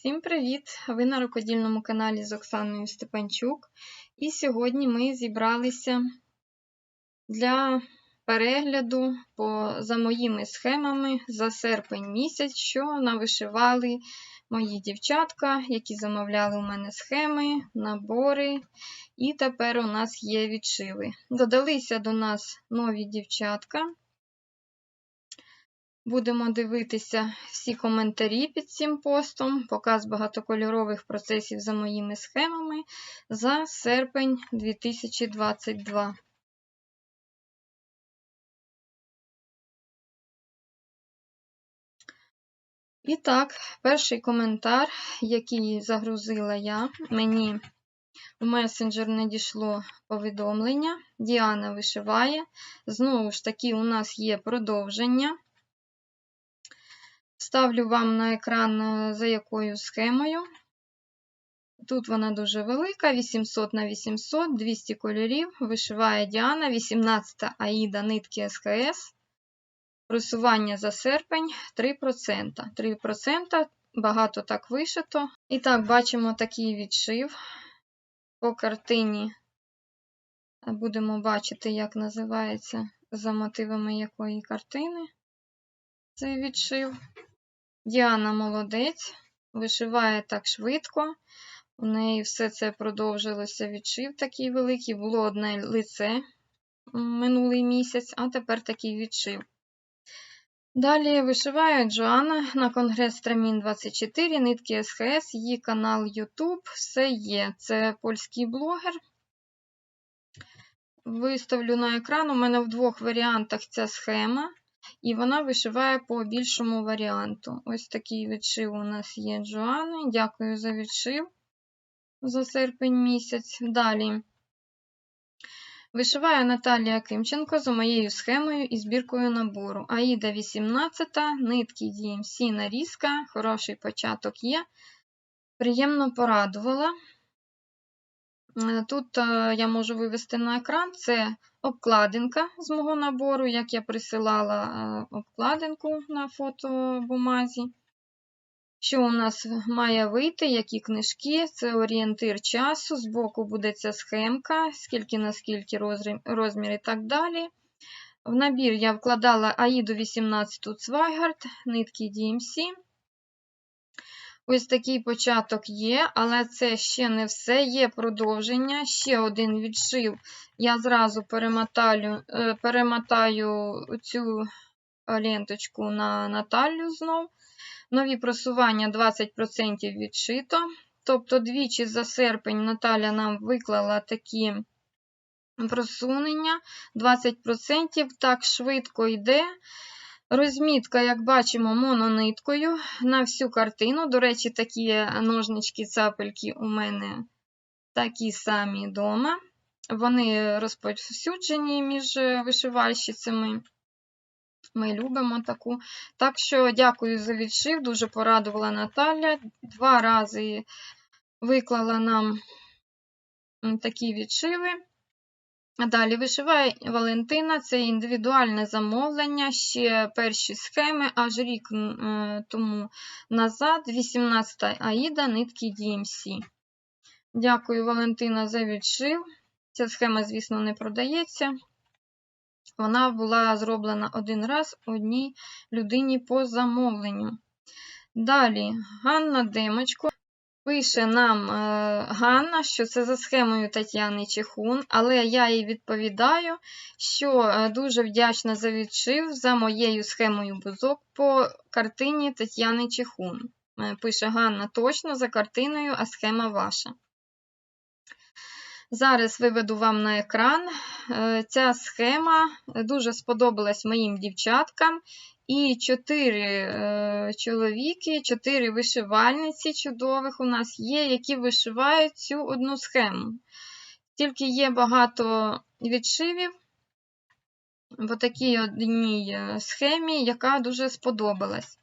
Всім привіт! Ви на рукодільному каналі з Оксаною Степанчук. І сьогодні ми зібралися для перегляду по, за моїми схемами за серпень місяць, що навишивали мої дівчатка, які замовляли у мене схеми, набори. І тепер у нас є відшиви. Додалися до нас нові дівчатка. Будемо дивитися всі коментарі під цим постом, показ багатокольорових процесів за моїми схемами за серпень 2022. І так, перший коментар, який загрузила я, мені в месенджер надійшло повідомлення. Діана вишиває. Знову ж таки, у нас є продовження. Ставлю вам на екран е, за якою схемою. Тут вона дуже велика, 800 на 800, 200 кольорів. Вишиває Діана, 18 Аїда нитки СКС. Просування за серпень 3%. 3% багато так вишито. І так, бачимо такий відшив. По картині будемо бачити, як називається за мотивами якої картини цей відшив. Діана молодець, вишиває так швидко. У неї все це продовжилося відшив такий великий. Було одне лице минулий місяць, а тепер такий відшив. Далі вишиває Джоанна на конгрес Страмін 24, нитки СХС, її канал YouTube, все є. Це польський блогер. Виставлю на екран. У мене в двох варіантах ця схема. І вона вишиває по більшому варіанту. Ось такий відшив у нас є Джоанни. Дякую за відшив за серпень місяць. Далі. Вишиває Наталія Кимченко за моєю схемою і збіркою набору. Аїда 18, нитки DMC нарізка, хороший початок є. Приємно порадувала. Е, тут е, я можу вивести на екран це обкладинка з мого набору, як я присилала е, обкладинку на фотобумазі. Що у нас має вийти, які книжки, це орієнтир часу, збоку буде ця схемка, скільки на скільки розмір і так далі. В набір я вкладала Аїду 18 Цвайгард, нитки DMC. Ось такий початок є, але це ще не все. Є продовження. Ще один відшив. Я зразу перемотаю е, перемотаю цю ленточку на Наталю знов. Нові просування 20% відшито. Тобто, двічі за серпень Наталя нам виклала такі просунення. 20% так швидко йде. Розмітка, як бачимо, монониткою на всю картину. До речі, такі ножнички-цапельки у мене такі самі вдома. Вони розповсюджені між вишивальщицями. Ми любимо таку. Так що, дякую за відшив, дуже порадувала Наталя. Два рази виклала нам такі відшиви. Далі вишиває Валентина, це індивідуальне замовлення, ще перші схеми, аж рік е, тому назад, 18 Аїда, нитки DMC. Дякую, Валентина, за відшив. Ця схема, звісно, не продається. Вона була зроблена один раз одній людині по замовленню. Далі Ганна Демочко. Пише нам е, Ганна, що це за схемою Тетяни Чехун, але я їй відповідаю, що е, дуже вдячна за відшив за моєю схемою бузок по картині Тетяни Чехун. Е, пише Ганна точно за картиною, а схема ваша. Зараз виведу вам на екран. Ця схема дуже сподобалась моїм дівчаткам, і чотири е, чоловіки, чотири вишивальниці чудових у нас є, які вишивають цю одну схему. Тільки є багато відшивів по такій одній е, схемі, яка дуже сподобалась.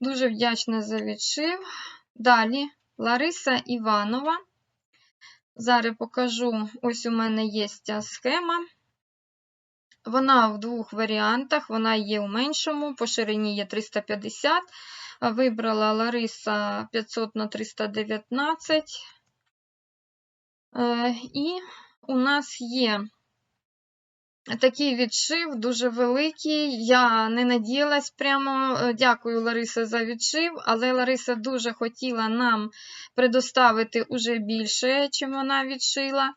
Дуже вдячна за відшив. Далі Лариса Іванова. Зараз покажу, ось у мене є ця схема. Вона в двох варіантах, вона є у меншому, по ширині є 350, Вибрала Лариса 500 на 319. Е, І у нас є такий відшив, дуже великий. Я не надіялась прямо. Е, Дякую, Лариса, за відшив, але Лариса дуже хотіла нам предоставити уже більше, чим вона відшила.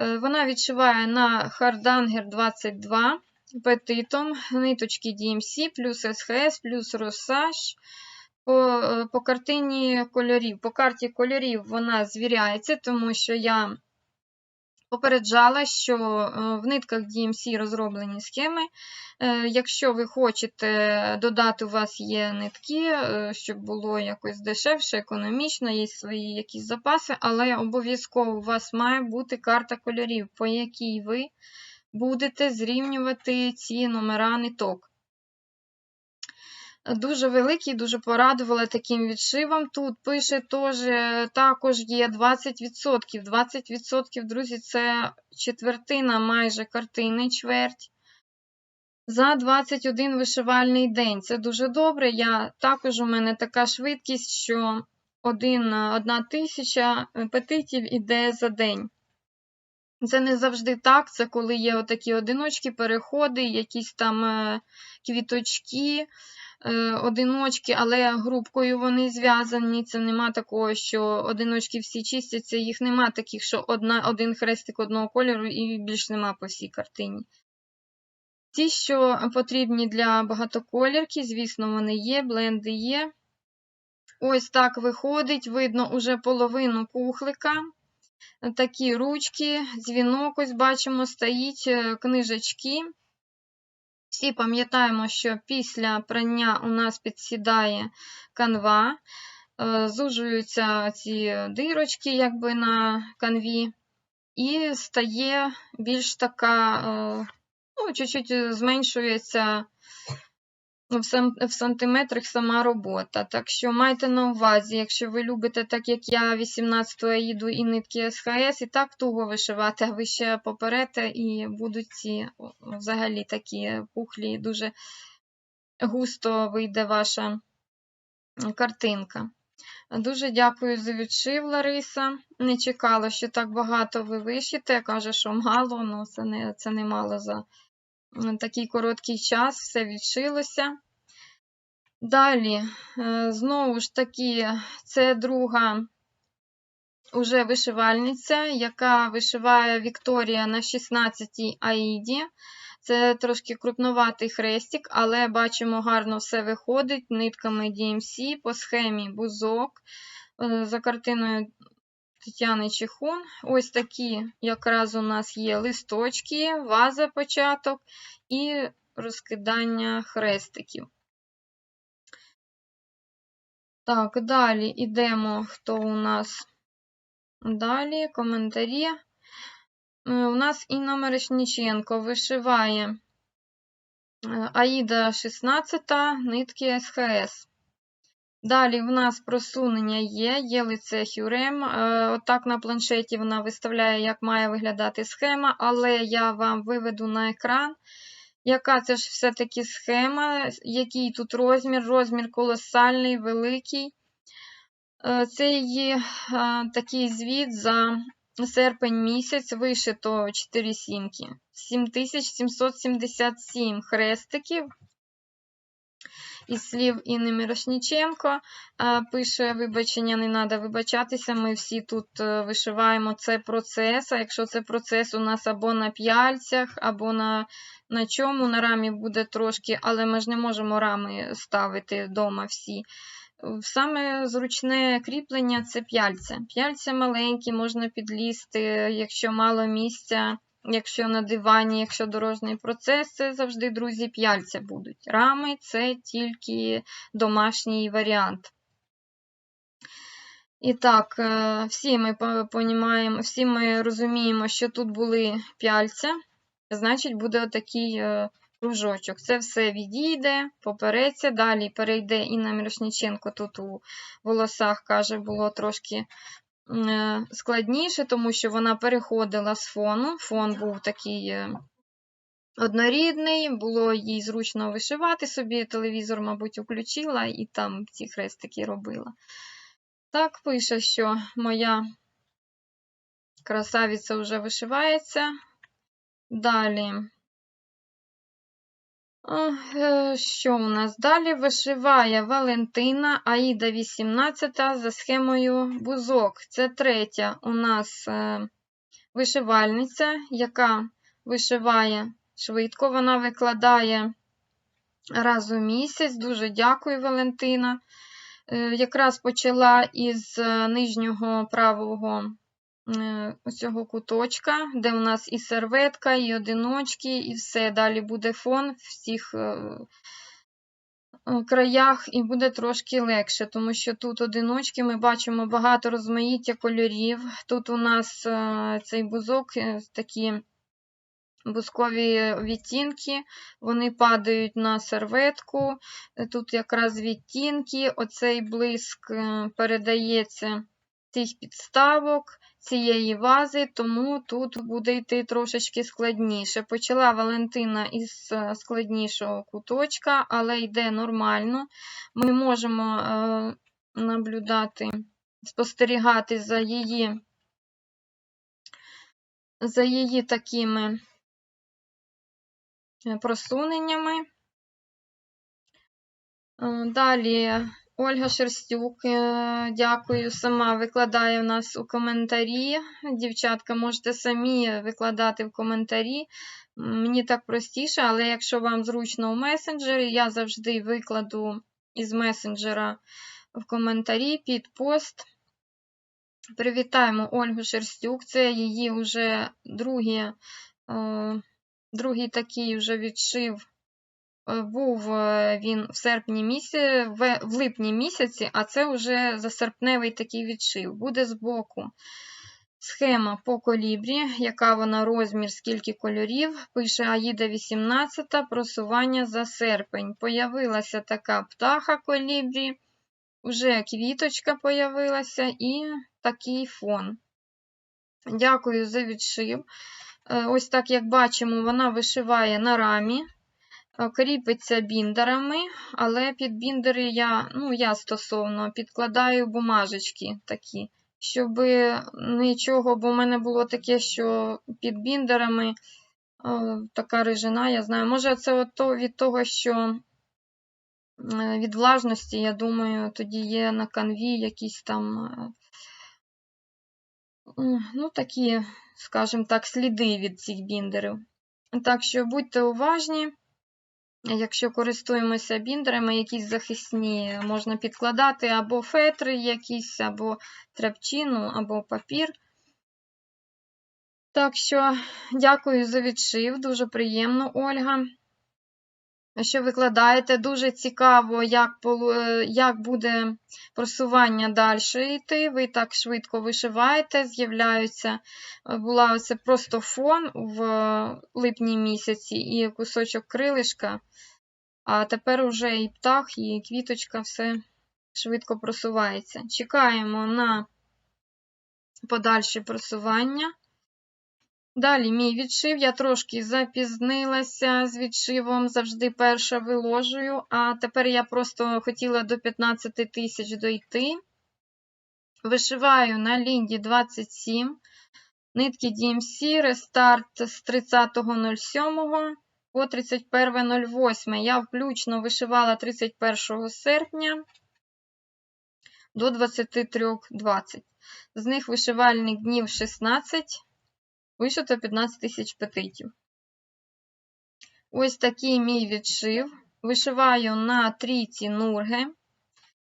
Е, Вона відшиває на Hardanger 22 петитом, ниточки DMC, плюс SHS, плюс Rosage. По, е, по картині кольорів. По карті кольорів вона звіряється, тому що я попереджала, що е, в нитках DMC розроблені схеми. Е, Якщо ви хочете додати, у вас є нитки, е, щоб було якось дешевше, економічно, є свої якісь запаси, але обов'язково у вас має бути карта кольорів, по якій ви будете зрівнювати ці номера ниток. Дуже великий, дуже порадувала таким відшивом. Тут пише теж, також є 20%. 20%, друзі, це четвертина майже картини, чверть. За 21 вишивальний день. Це дуже добре. Я, Також у мене така швидкість, що один, одна тисяча петитів іде за день. Це не завжди так, це коли є отакі одиночки, переходи, якісь там е, квіточки. Е, одиночки, але групкою вони зв'язані. Це нема такого, що одиночки всі чистяться, їх нема таких, що одна, один хрестик одного кольору і більш нема по всій картині. Ті, що потрібні для багатоколірки, звісно, вони є, бленди є. Ось так виходить, видно уже половину кухлика. Такі ручки, дзвінок, ось бачимо, стоїть е, книжечки. Всі пам'ятаємо, що після прання у нас підсідає канва, е, зужуються ці дирочки якби на канві, і стає більш така, е, ну, чуть-чуть зменшується в сантиметрах сама робота. Так що майте на увазі, якщо ви любите, так як я 18-го їду і нитки СХС, і так туго вишивати, а ви ще поперете, і будуть ці взагалі такі пухлі, дуже густо вийде ваша картинка. Дуже дякую за відшив, Лариса. Не чекала, що так багато ви вишите. Каже, що мало, але ну, це не, це не мало за такий короткий час все відшилося. Далі, е, знову ж таки, це друга уже вишивальниця, яка вишиває Вікторія на 16-й аїді. Це трошки крупноватий хрестик, але бачимо, гарно все виходить нитками DMC по схемі бузок е, за картиною Тетяни Чехун. Ось такі якраз у нас є листочки, ваза початок і розкидання хрестиків. Так, далі йдемо, хто у нас далі, коментарі. Е, у нас Інна Мерешніченко вишиває е, Аїда 16, нитки СХС. Далі в нас просунення є, є лице Хюрем. Е, отак на планшеті вона виставляє, як має виглядати схема, але я вам виведу на екран, яка це ж все-таки схема, який тут розмір, розмір колосальний, великий. Е, це є е, такий звіт за серпень місяць, вишито 4 сімки. 7777 хрестиків із слів Інни Мирошніченко. Пише вибачення, не треба вибачатися. Ми всі тут е, вишиваємо це процес. А якщо це процес у нас або на п'яльцях, або на на чому, на рамі буде трошки, але ми ж не можемо рами ставити вдома всі. Саме зручне кріплення це п'яльця. П'яльця маленькі, можна підлізти, якщо мало місця. Якщо на дивані, якщо дорожній процес, це завжди, друзі, п'яльця будуть. Рами це тільки домашній варіант. І так, е, всі ми понімаємо, всі ми розуміємо, що тут були п'яльця, значить, буде отакий е, кружочок. Це все відійде, попереться, далі перейде Інна Мірошніченко тут у волосах, каже, було трошки складніше, тому що вона переходила з фону. Фон був такий е, однорідний, було їй зручно вишивати собі, телевізор, мабуть, включила і там ці хрестики робила. Так, пише, що моя красавиця вже вишивається. Далі. Е, Що у нас далі? Вишиває Валентина Аїда 18 за схемою бузок. Це третя у нас е, вишивальниця, яка вишиває швидко. Вона викладає раз у місяць. Дуже дякую, Валентина. Е, Якраз почала із нижнього правого е, оцього куточка, де у нас і серветка, і одиночки, і все. Далі буде фон в всіх е, е, краях, і буде трошки легше, тому що тут одиночки ми бачимо багато розмаїття кольорів. Тут у нас цей бузок такі бузкові відтінки, вони падають на серветку. Тут якраз відтінки, оцей блиск передається тих підставок цієї вази, тому тут буде йти трошечки складніше. Почала Валентина із е, складнішого куточка, але йде нормально. Ми можемо е, наблюдати, спостерігати за її, за її такими е, просуненнями. Е, Далі Ольга Шерстюк, е, дякую, сама викладає в нас у коментарі. Дівчатка, можете самі викладати в коментарі. Мені так простіше, але якщо вам зручно у месенджері, я завжди викладу із месенджера в коментарі під пост. Привітаємо Ольгу Шерстюк. Це її вже другі, е, другий такий вже відшив. Е, Був е, він в серпні місяці, в, липні місяці, а це вже за серпневий такий відшив. Буде збоку схема по колібрі, яка вона розмір, скільки кольорів. Пише Аїда 18, просування за серпень. Появилася така птаха колібрі, вже квіточка появилася і такий фон. Дякую за відшив. Е, Ось так, як бачимо, вона вишиває на рамі. Е, Кріпиться біндерами, але під біндери я, ну, я стосовно підкладаю бумажечки такі, щоб нічого, бо в мене було таке, що під біндерами е, така рижина, я знаю. Може, це от то від того, що е, від влажності, я думаю, тоді є на канві якісь там, ну, такі, скажімо так, сліди від цих біндерів. Так що будьте уважні. Якщо користуємося біндерами, якісь захисні, можна підкладати або фетри якісь, або тряпчину, або папір. Так що, дякую за відшив, дуже приємно, Ольга. Що викладаєте, дуже цікаво, як е, як буде просування далі йти. Ви так швидко вишиваєте, з'являються. е, Була оце просто фон в липні місяці і кусочок крилишка. А тепер уже і птах, і квіточка все швидко просувається. Чекаємо на подальше просування. Далі мій відшив. Я трошки запізнилася з відшивом, завжди перша виложую, а тепер я просто хотіла до 15 тисяч дойти. Вишиваю на лінді 27, нитки DMC, рестарт з 30.07 по 31.08. Я включно вишивала 31 серпня до 23.20. З них вишивальних днів 16, вишито 15 тисяч петитів. Ось такий мій відшив. Вишиваю на трійці нурги.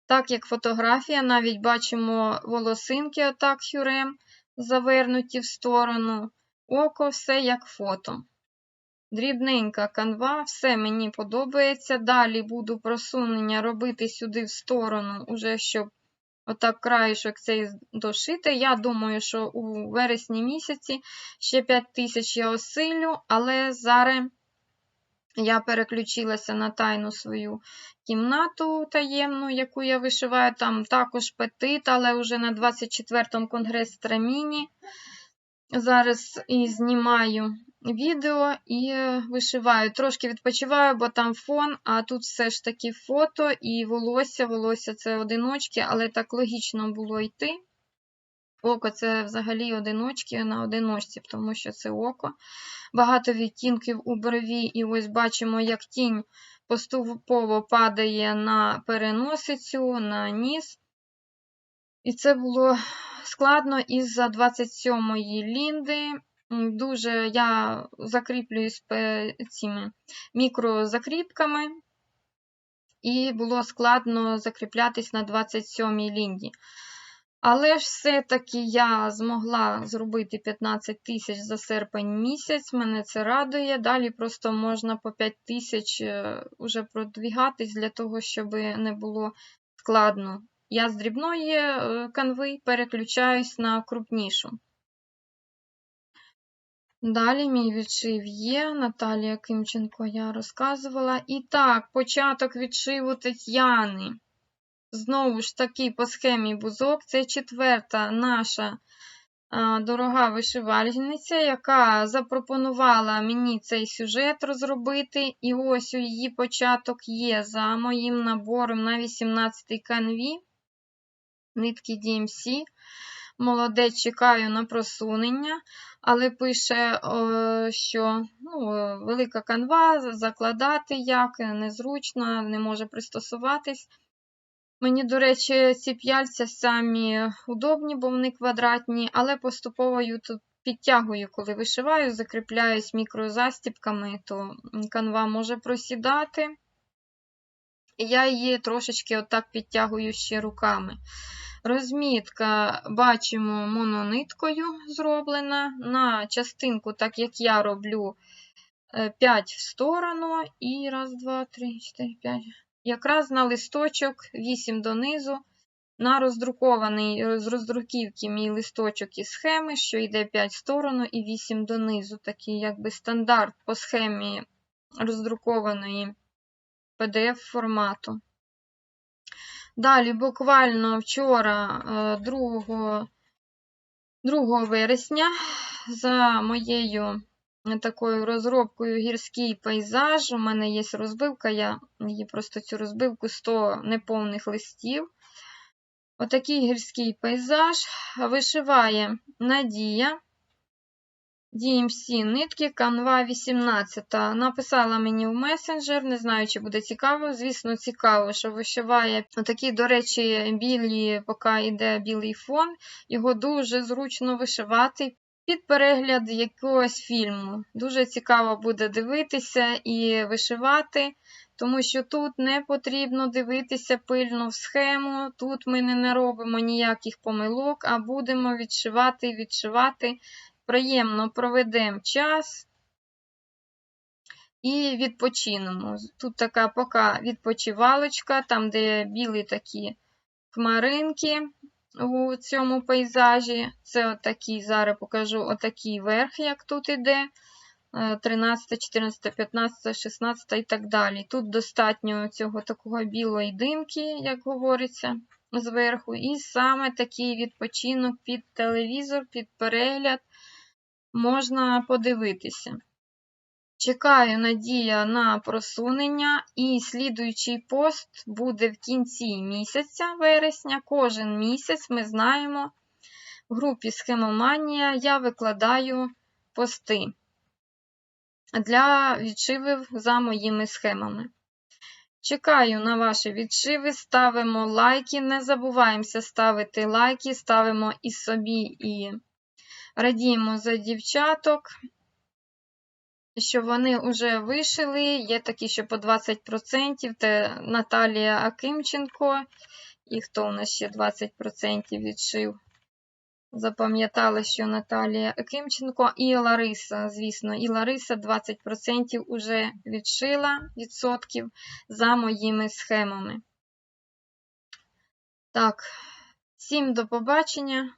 Так як фотографія, навіть бачимо волосинки, отак хюрем, завернуті в сторону. Око, все як фото. Дрібненька канва, все мені подобається. Далі буду просунення робити сюди в сторону, уже щоб отак краєшок цей дошити. Я думаю, що у вересні місяці ще 5 тисяч я осилю, але зараз я переключилася на тайну свою кімнату таємну, яку я вишиваю. Там також петит, але вже на 24-му конгрес Траміні. Зараз і знімаю відео і вишиваю. Трошки відпочиваю, бо там фон, а тут все ж таки фото і волосся. Волосся це одиночки, але так логічно було йти. Око це взагалі одиночки на одиночці, тому що це око. Багато відтінків у брові, і ось бачимо, як тінь поступово падає на переносицю, на ніс. І це було складно із-за 27-ї лінди. Дуже я закріплююсь цими мікрозакріпками, і було складно закріплятись на 27-й лінді. Але ж все-таки я змогла зробити 15 тисяч за серпень місяць, мене це радує. Далі просто можна по 5 тисяч вже е, продвігатись для того, щоб не було складно. Я з дрібної е, канви переключаюсь на крупнішу. Далі мій відшив є, Наталія Кимченко я розказувала. І так, початок відшиву Тетяни. Знову ж таки, по схемі бузок. Це четверта наша а, дорога вишивальниця, яка запропонувала мені цей сюжет розробити. І ось у її початок є за моїм набором на 18-й канві. Нитки DMC. Молодець, чекаю на просунення, але пише, що ну, велика канва, закладати як, незручно, не може пристосуватись. Мені, до речі, ці п'яльця самі удобні, бо вони квадратні, але поступово тут підтягую, коли вишиваю, закріпляюсь мікрозастіпками, то канва може просідати. Я її трошечки отак підтягую ще руками. Розмітка бачимо монониткою зроблена. На частинку, так як я роблю 5 е, в сторону, і раз, два, три, 4, 5. Якраз на листочок 8 донизу. На роздрукований з роздруківки мій листочок і схеми, що йде 5 в сторону і 8 донизу. Такий якби стандарт по схемі роздрукованої PDF формату. Далі, буквально вчора, 2 е, 2 вересня, за моєю е, такою розробкою гірський пейзаж. У мене є розбивка, я її просто цю розбивку 100 неповних листів. Отакий гірський пейзаж вишиває Надія. DMC нитки Canva 18. Написала мені в месенджер, не знаю, чи буде цікаво. Звісно, цікаво, що вишиває такі, до речі, білі, поки йде білий фон. Його дуже зручно вишивати під перегляд якогось фільму. Дуже цікаво буде дивитися і вишивати. Тому що тут не потрібно дивитися пильно в схему, тут ми не робимо ніяких помилок, а будемо відшивати відшивати приємно проведемо час і відпочинемо. Тут така пока відпочивалочка, там, де білі такі хмаринки у цьому пейзажі. Це отакий, зараз покажу отакий верх, як тут іде. 13, 14, 15, 16 і так далі. Тут достатньо цього такого білої димки, як говориться, зверху. І саме такий відпочинок під телевізор, під перегляд можна подивитися. Чекаю надія на просунення, і слідуючий пост буде в кінці місяця вересня. Кожен місяць ми знаємо, в групі Схемоманія я викладаю пости для відшивів за моїми схемами. Чекаю на ваші відшиви, ставимо лайки. Не забуваємося ставити лайки, ставимо і собі, і Радіємо за дівчаток, що вони вже вишили. Є такі, що по 20%. Це Наталія Акимченко. І хто у нас ще 20% відшив? Запам'ятала, що Наталія Акимченко і Лариса, звісно, і Лариса 20% уже відшила відсотків за моїми схемами. Так, всім до побачення.